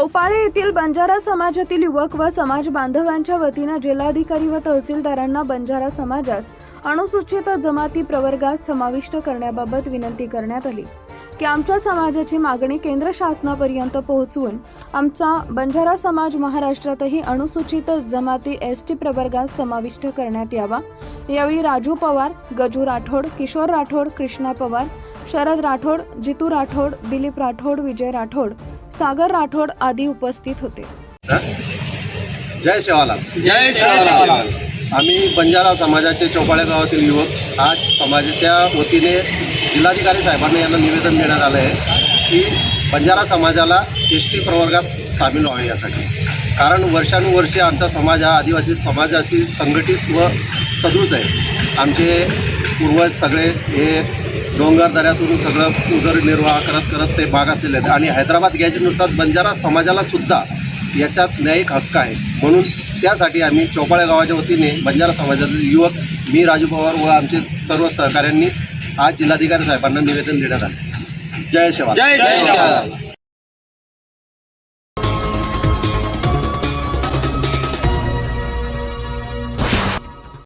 चौपाळे येथील बंजारा समाजातील युवक व समाज बांधवांच्या वतीनं जिल्हाधिकारी व तहसीलदारांना बंजारा समाजास अनुसूचित जमाती प्रवर्गात समाविष्ट करण्याबाबत विनंती करण्यात आली. की आमच्या समाजाची मागणी केंद्र शासनापर्यंत पोहोचवून आमचा बंजारा समाज महाराष्ट्रातही अनुसूचित जमाती एस टी प्रवर्गात समाविष्ट करण्यात यावा. यावेळी राजू पवार गजू राठोड किशोर राठोड कृष्णा पवार शरद राठोड जितू राठोड दिलीप राठोड विजय राठोड सागर राठोड आदी उपस्थित होते. जय शिवालाल जय शिवलाल आम्ही बंजारा समाजाचे चौपाळे गावातील युवक. आज समाजाच्या वतीने जिल्हाधिकारी साहेबांना यांना निवेदन देण्यात आलं आहे की बंजारा समाजाला एस टी प्रवर्गात सामील व्हावे यासाठी. कारण वर्षानुवर्षे आमचा समाज हा आदिवासी समाजाशी संघटित व सदृश आहे. आमचे पूर्वज सगळे हे डोंगर दऱ्यातून सगळं उदरनिर्वाह करत करत ते भाग असलेले आहेत आणि हैदराबाद गॅजेटनुसार बंजारा समाजाला सुद्धा याच्यात न्यायिक हक्क आहे म्हणून त्यासाठी आम्ही चौपाळ्या गावाच्या वतीने बंजारा समाजातील युवक मी राजू पवार व आमचे सर्व सहकाऱ्यांनी आज जिल्हाधिकारी साहेबांना निवेदन देण्यात आले जय शिवा जय